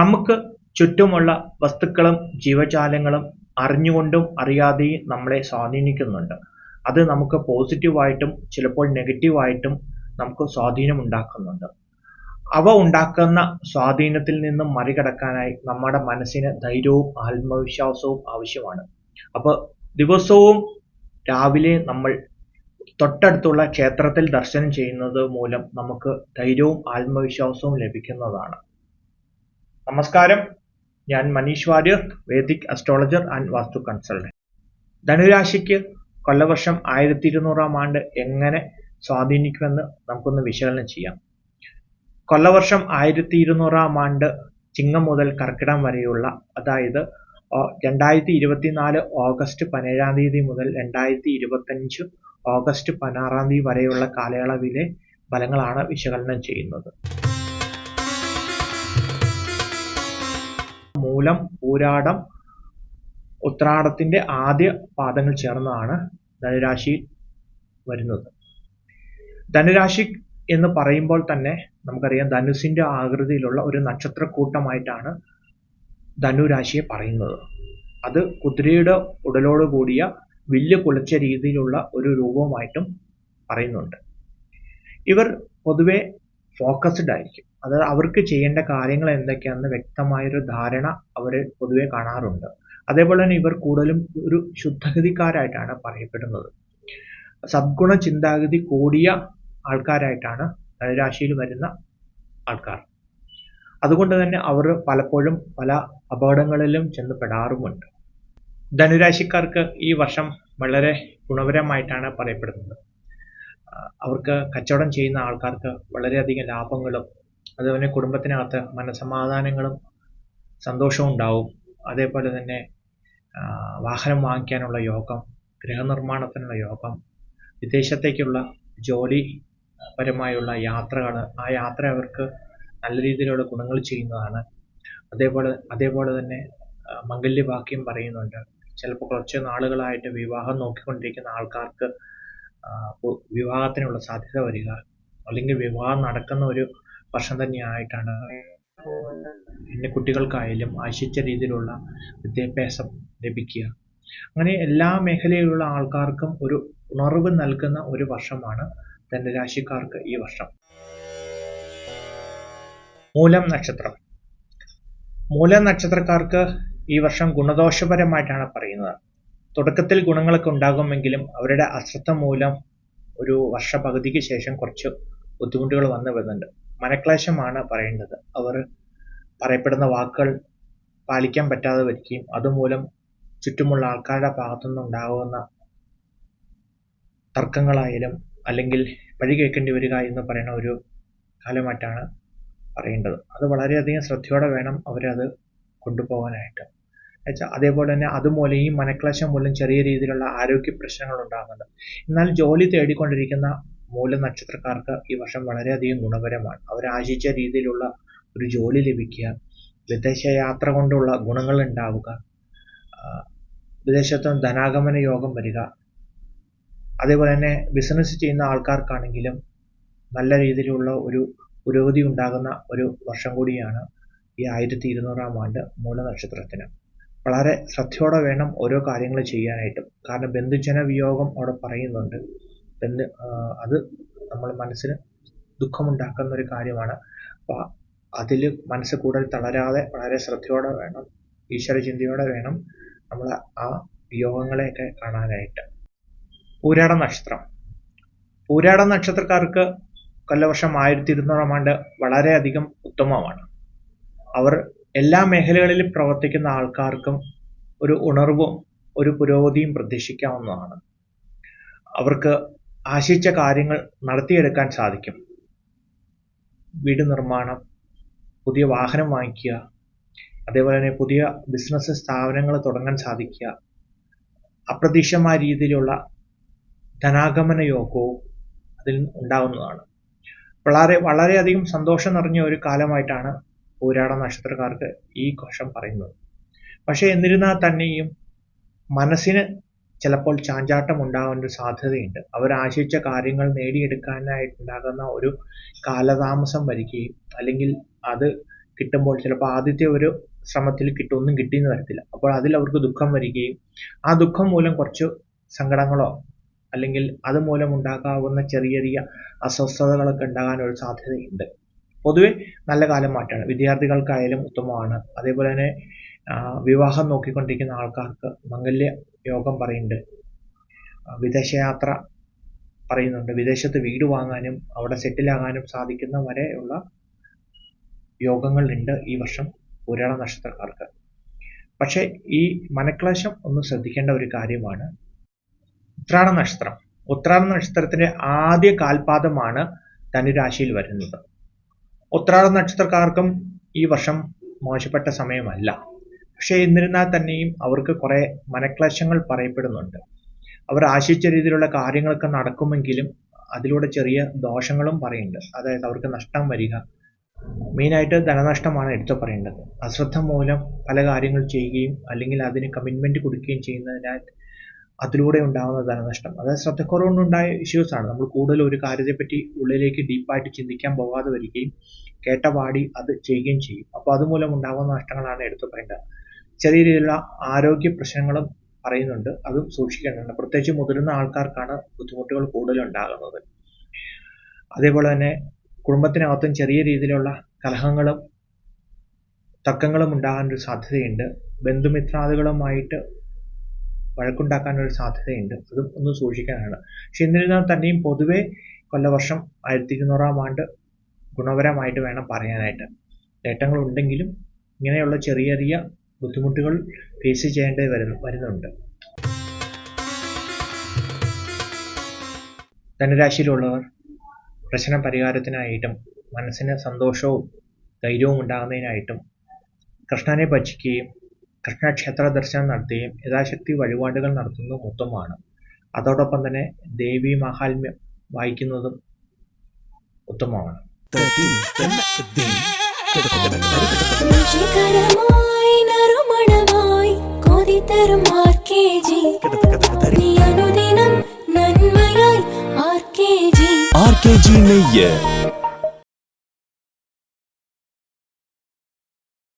നമുക്ക് ചുറ്റുമുള്ള വസ്തുക്കളും ജീവജാലങ്ങളും അറിഞ്ഞുകൊണ്ടും അറിയാതെയും നമ്മളെ സ്വാധീനിക്കുന്നുണ്ട്. അത് നമുക്ക് പോസിറ്റീവായിട്ടും ചിലപ്പോൾ നെഗറ്റീവായിട്ടും നമുക്ക് സ്വാധീനം ഉണ്ടാക്കുന്നുണ്ട്. അവ ഉണ്ടാക്കുന്ന സ്വാധീനത്തിൽ നിന്നും മറികടക്കാനായി നമ്മുടെ മനസ്സിന് ധൈര്യവും ആത്മവിശ്വാസവും ആവശ്യമാണ്. അപ്പോൾ ദിവസവും രാവിലെ നമ്മൾ തൊട്ടടുത്തുള്ള ക്ഷേത്രത്തിൽ ദർശനം ചെയ്യുന്നത് മൂലം നമുക്ക് ധൈര്യവും ആത്മവിശ്വാസവും ലഭിക്കുന്നതാണ്. നമസ്കാരം. ഞാൻ Manish Warrier Vedic astrologer and vastu consultant ധനുരാശിക്ക് കൊല്ലവർഷം ആയിരത്തി ഇരുന്നൂറാം ആണ്ട് എങ്ങനെ സ്വാധീനിക്കുമെന്ന് നമുക്കൊന്ന് വിശകലനം ചെയ്യാം. കൊല്ലവർഷം ആയിരത്തി ഇരുന്നൂറാം ആണ്ട് ചിങ്ങം മുതൽ കർക്കിടം വരെയുള്ള അതായത് രണ്ടായിരത്തി ഇരുപത്തിനാല് ഓഗസ്റ്റ് പതിനേഴാം തീയതി മുതൽ രണ്ടായിരത്തി ഇരുപത്തഞ്ച് ഓഗസ്റ്റ് പതിനാറാം തീയതി വരെയുള്ള കാലയളവിലെ ഫലങ്ങളാണ് വിശകലനം ചെയ്യുന്നത്. മൂലം പൂരാടം ഉത്രാടത്തിന്റെ ആദ്യ പാദങ്ങൾ ചേർന്നതാണ് ധനുരാശി വരുന്നത്. ധനുരാശി എന്ന് പറയുമ്പോൾ തന്നെ നമുക്കറിയാം ധനുസിന്റെ ആകൃതിയിലുള്ള ഒരു നക്ഷത്രക്കൂട്ടമായിട്ടാണ് ധനുരാശിയെ പറയുന്നത്. അത് കുതിരയുടെ ഉടലോട് കൂടിയ വില്ല് കുലച്ച രീതിയിലുള്ള ഒരു രൂപമായിട്ടും പറയുന്നുണ്ട്. ഇവർ പൊതുവെ ഫോക്കസ്ഡ് ആയിരിക്കും. അതായത് അവർക്ക് ചെയ്യേണ്ട കാര്യങ്ങൾ എന്തൊക്കെയാണെന്ന് വ്യക്തമായൊരു ധാരണ അവർ പൊതുവെ കാണാറുണ്ട്. അതേപോലെ തന്നെ ഇവർ കൂടുതലും ഒരു ശുദ്ധഗതിക്കാരായിട്ടാണ് പറയപ്പെടുന്നത്. സദ്ഗുണ ചിന്താഗതി കൂടിയ ആൾക്കാരായിട്ടാണ് ധനുരാശിയിൽ വരുന്ന ആൾക്കാർ. അതുകൊണ്ട് തന്നെ അവർ പലപ്പോഴും പല അപകടങ്ങളിലും ചെന്ന് പെടാറുമുണ്ട്. ധനുരാശിക്കാർക്ക് ഈ വർഷം വളരെ ഗുണപരമായിട്ടാണ് പറയപ്പെടുന്നത്. അവർക്ക് കച്ചവടം ചെയ്യുന്ന ആൾക്കാർക്ക് വളരെയധികം ലാഭങ്ങളും അതുപോലെ കുടുംബത്തിനകത്ത് മനസമാധാനങ്ങളും സന്തോഷവും ഉണ്ടാവും. അതേപോലെ തന്നെ വാഹനം വാങ്ങിക്കാനുള്ള യോഗം ഗൃഹനിർമ്മാണത്തിനുള്ള യോഗം വിദേശത്തേക്കുള്ള ജോലി പരമായുള്ള യാത്രകൾ ആ യാത്ര അവർക്ക് നല്ല രീതിയിലുള്ള ഗുണങ്ങൾ ചെയ്യുന്നതാണ്. അതേപോലെ അതേപോലെ തന്നെ മംഗല്യവാക്യം പറയുന്നുണ്ട്. ചിലപ്പോൾ കുറച്ച് നാളുകളായിട്ട് വിവാഹം നോക്കിക്കൊണ്ടിരിക്കുന്ന ആൾക്കാർക്ക് വിവാഹത്തിനുള്ള സാധ്യത വരിക അല്ലെങ്കിൽ വിവാഹം നടക്കുന്ന ഒരു വർഷം തന്നെയായിട്ടാണ് പിന്നെ കുട്ടികൾക്കായാലും ആശിച്ച രീതിയിലുള്ള വിദ്യാഭ്യാസം ലഭിക്കുക. അങ്ങനെ എല്ലാ മേഖലയിലുള്ള ആൾക്കാർക്കും ഒരു ഉണർവ് നൽകുന്ന ഒരു വർഷമാണ് ധനുരാശിക്കാർക്ക് ഈ വർഷം. മൂലം നക്ഷത്രം. മൂലം നക്ഷത്രക്കാർക്ക് ഈ വർഷം ഗുണദോഷപരമായിട്ടാണ് പറയുന്നത്. തുടക്കത്തിൽ ഗുണങ്ങളൊക്കെ ഉണ്ടാകുമെങ്കിലും അവരുടെ അശ്രദ്ധ മൂലം ഒരു വർഷ പകുതിക്ക് ശേഷം കുറച്ച് ബുദ്ധിമുട്ടുകൾ വന്നു വരുന്നുണ്ട്. മനക്ലേശമാണ് പറയേണ്ടത്. അവർ പറയപ്പെടുന്ന വാക്കുകൾ പാലിക്കാൻ പറ്റാതെ വരികയും അതുമൂലം ചുറ്റുമുള്ള ആൾക്കാരുടെ ഭാഗത്തുനിന്ന് ഉണ്ടാകുന്ന തർക്കങ്ങളായാലും അല്ലെങ്കിൽ വഴി കേൾക്കേണ്ടി വരിക എന്ന് പറയുന്ന ഒരു കാലമായിട്ടാണ് പറയേണ്ടത്. അത് വളരെയധികം ശ്രദ്ധയോടെ വേണം അവരത് കൊണ്ടുപോകാനായിട്ട്. അതേപോലെ തന്നെ അതുമൂലം ഈ മനക്ലേശം മൂലം ചെറിയ രീതിയിലുള്ള ആരോഗ്യ പ്രശ്നങ്ങൾ ഉണ്ടാകുന്നുണ്ട്. എന്നാൽ ജോലി തേടിക്കൊണ്ടിരിക്കുന്ന മൂല നക്ഷത്രക്കാർക്ക് ഈ വർഷം വളരെയധികം ഗുണപരമാണ് അവർ ആശിച്ച രീതിയിലുള്ള ഒരു ജോലി ലഭിക്കുക വിദേശ യാത്ര കൊണ്ടുള്ള ഗുണങ്ങൾ ഉണ്ടാവുക വിദേശത്ത് ധനാഗമന യോഗം വരിക അതേപോലെ തന്നെ ബിസിനസ് ചെയ്യുന്ന ആൾക്കാർക്കാണെങ്കിലും നല്ല രീതിയിലുള്ള ഒരു പുരോഗതി ഉണ്ടാകുന്ന ഒരു വർഷം കൂടിയാണ് ഈ ആയിരത്തി ഇരുന്നൂറാം ആണ്ട് മൂലനക്ഷത്രത്തിന്. വളരെ ശ്രദ്ധയോടെ വേണം ഓരോ കാര്യങ്ങൾ ചെയ്യാനായിട്ടും. കാരണം ബന്ധുജന വിയോഗം അവിടെ പറയുന്നുണ്ട്. ബന്ധു അത് നമ്മൾ മനസ്സിന് ദുഃഖമുണ്ടാക്കുന്ന ഒരു കാര്യമാണ്. അപ്പോൾ അതിൽ മനസ്സ് കൂടുതൽ തളരാതെ വളരെ ശ്രദ്ധയോടെ വേണം ഈശ്വര ചിന്തയോടെ വേണം നമ്മൾ ആ വിയോഗങ്ങളെയൊക്കെ കാണാനായിട്ട്. പൂരാട നക്ഷത്രം. പൂരാട നക്ഷത്രക്കാർക്ക് കൊല്ലവർഷം ആയിരത്തി ഇരുന്നൂറാം ആണ്ട് വളരെയധികം ഉത്തമമാണ്. അവർ എല്ലാ മേഖലകളിലും പ്രവർത്തിക്കുന്ന ആൾക്കാർക്കും ഒരു ഉണർവും ഒരു പുരോഗതിയും പ്രതീക്ഷിക്കാവുന്നതാണ്. അവർക്ക് ആശിച്ച കാര്യങ്ങൾ നടത്തിയെടുക്കാൻ സാധിക്കും. വീട് നിർമ്മാണം പുതിയ വാഹനം വാങ്ങിക്കുക അതേപോലെ തന്നെ പുതിയ ബിസിനസ് സ്ഥാപനങ്ങൾ തുടങ്ങാൻ സാധിക്കുക. അപ്രതീക്ഷിതമായ രീതിയിലുള്ള ധനാഗമന യോഗവും അതിൽ ഉണ്ടാകുന്നതാണ് വളരെ വളരെയധികം സന്തോഷം നിറഞ്ഞ ഒരു കാലമായിട്ടാണ് പൂരാട നക്ഷത്രക്കാർക്ക് ഈ കോശം പറയുന്നത്. പക്ഷേ എന്നിരുന്നാൽ തന്നെയും മനസ്സിന് ചിലപ്പോൾ ചാഞ്ചാട്ടം ഉണ്ടാകാൻ ഒരു സാധ്യതയുണ്ട്. അവർ ആശിച്ച കാര്യങ്ങൾ നേടിയെടുക്കാനായിട്ടുണ്ടാകുന്ന ഒരു കാലതാമസം വരികയും അല്ലെങ്കിൽ അത് കിട്ടുമ്പോൾ ചിലപ്പോൾ ആദ്യത്തെ ഒരു ശ്രമത്തിൽ കിട്ടും ഒന്നും കിട്ടിയെന്ന് വരത്തില്ല. അപ്പോൾ അതിൽ അവർക്ക് ദുഃഖം വരികയും ആ ദുഃഖം മൂലം കുറച്ച് സങ്കടങ്ങളോ അല്ലെങ്കിൽ അതുമൂലം ഉണ്ടാകാവുന്ന ചെറിയ ചെറിയ അസ്വസ്ഥതകളൊക്കെ ഉണ്ടാകാൻ ഒരു സാധ്യതയുണ്ട്. പൊതുവെ നല്ല കാലം മാറ്റാണ്. വിദ്യാർത്ഥികൾക്കായാലും ഉത്തമമാണ്. അതേപോലെ തന്നെ വിവാഹം നോക്കിക്കൊണ്ടിരിക്കുന്ന ആൾക്കാർക്ക് മംഗല്യ യോഗം പറയുന്നുണ്ട്. വിദേശയാത്ര പറയുന്നുണ്ട്. വിദേശത്ത് വീട് വാങ്ങാനും അവിടെ സെറ്റിലാകാനും സാധിക്കുന്ന വരെയുള്ള യോഗങ്ങളുണ്ട് ഈ വർഷം പുരാണ നക്ഷത്രക്കാർക്ക്. പക്ഷേ ഈ മനക്ലേശം ഒന്ന് ശ്രദ്ധിക്കേണ്ട ഒരു കാര്യമാണ്. ഉത്രാട നക്ഷത്രം. ഉത്രാട നക്ഷത്രത്തിന്റെ ആദ്യ കാൽപാദമാണ് ധനുരാശിയിൽ വരുന്നത്. ഉത്രാട നക്ഷത്രക്കാർക്കും ഈ വർഷം മോശപ്പെട്ട സമയമല്ല. പക്ഷേ എന്നിരുന്നാൽ തന്നെയും അവർക്ക് കുറെ മനക്ലേശങ്ങൾ പറയപ്പെടുന്നുണ്ട്. അവർ ആശിച്ച രീതിയിലുള്ള കാര്യങ്ങളൊക്കെ നടക്കുമെങ്കിലും അതിലൂടെ ചെറിയ ദോഷങ്ങളും പറയുന്നുണ്ട്. അതായത് അവർക്ക് നഷ്ടം വരിക. മെയിനായിട്ട് ധനനഷ്ടമാണ് എടുത്തു പറയേണ്ടത്. അശ്രദ്ധ മൂലം പല കാര്യങ്ങൾ ചെയ്യുകയും അല്ലെങ്കിൽ അതിന് കമ്മിറ്റ്മെന്റ് കൊടുക്കുകയും ചെയ്യുന്നതിനാൽ അതിലൂടെ ഉണ്ടാകുന്ന ധനനഷ്ടം. അതായത് ഇഷ്യൂസ് ആണ്. നമ്മൾ കൂടുതൽ ഒരു കാര്യത്തെപ്പറ്റി ഉള്ളിലേക്ക് ഡീപ്പായിട്ട് ചിന്തിക്കാൻ പോകാതെ വരികയും കേട്ട പാടി അത് ചെയ്യുകയും ചെയ്യും. അപ്പോൾ അതുമൂലം ഉണ്ടാകുന്ന നഷ്ടങ്ങളാണ് എടുത്തു പറയേണ്ടത്. ചെറിയ രീതിയിലുള്ള ആരോഗ്യ പ്രശ്നങ്ങളും പറയുന്നുണ്ട്. അതും സൂക്ഷിക്കേണ്ടതുണ്ട്. പ്രത്യേകിച്ച് മുതിർന്ന ആൾക്കാർക്കാണ് ബുദ്ധിമുട്ടുകൾ കൂടുതൽ ഉണ്ടാകുന്നത്. അതേപോലെ തന്നെ കുടുംബത്തിനകത്തും ചെറിയ രീതിയിലുള്ള കലഹങ്ങളും തർക്കങ്ങളും ഉണ്ടാകാൻ ഒരു സാധ്യതയുണ്ട്. ബന്ധുമിത്രാദികളുമായിട്ട് വഴക്കുണ്ടാക്കാൻ ഒരു സാധ്യതയുണ്ട്. അതും ഒന്ന് സൂക്ഷിക്കാനാണ്. പക്ഷെ എന്നിരുന്നാൽ തന്നെയും പൊതുവെ കൊല്ലവർഷം ആയിരത്തി ഇരുന്നൂറാം ആണ്ട് ഗുണപരമായിട്ട് വേണം പറയാനായിട്ട്. നേട്ടങ്ങൾ ഉണ്ടെങ്കിലും ഇങ്ങനെയുള്ള ചെറിയ ചെറിയ ബുദ്ധിമുട്ടുകൾ ഫേസ് ചെയ്യേണ്ടി വരുന്നു വരുന്നുണ്ട്. ധനരാശിയിലുള്ളവർ പ്രശ്ന പരിഹാരത്തിനായിട്ടും മനസ്സിന് സന്തോഷവും ധൈര്യവും ഉണ്ടാകുന്നതിനായിട്ടും കൃഷ്ണനെ ഭജിക്കുകയും കൃഷ്ണക്ഷേത്ര ദർശനം നടത്തുകയും യഥാശക്തി വഴിപാടുകൾ നടത്തുന്നതും ഉത്തമമാണ് അതോടൊപ്പം തന്നെ ദേവി മാഹാത്മ്യം വായിക്കുന്നതും ഉത്തമമാണ്. രുചികരമായി നറുമണമായി കൊതിതരും ആർ കെ ജി നീ അനുദിനം നന്മയായി R K G R K G നെയ്യ്.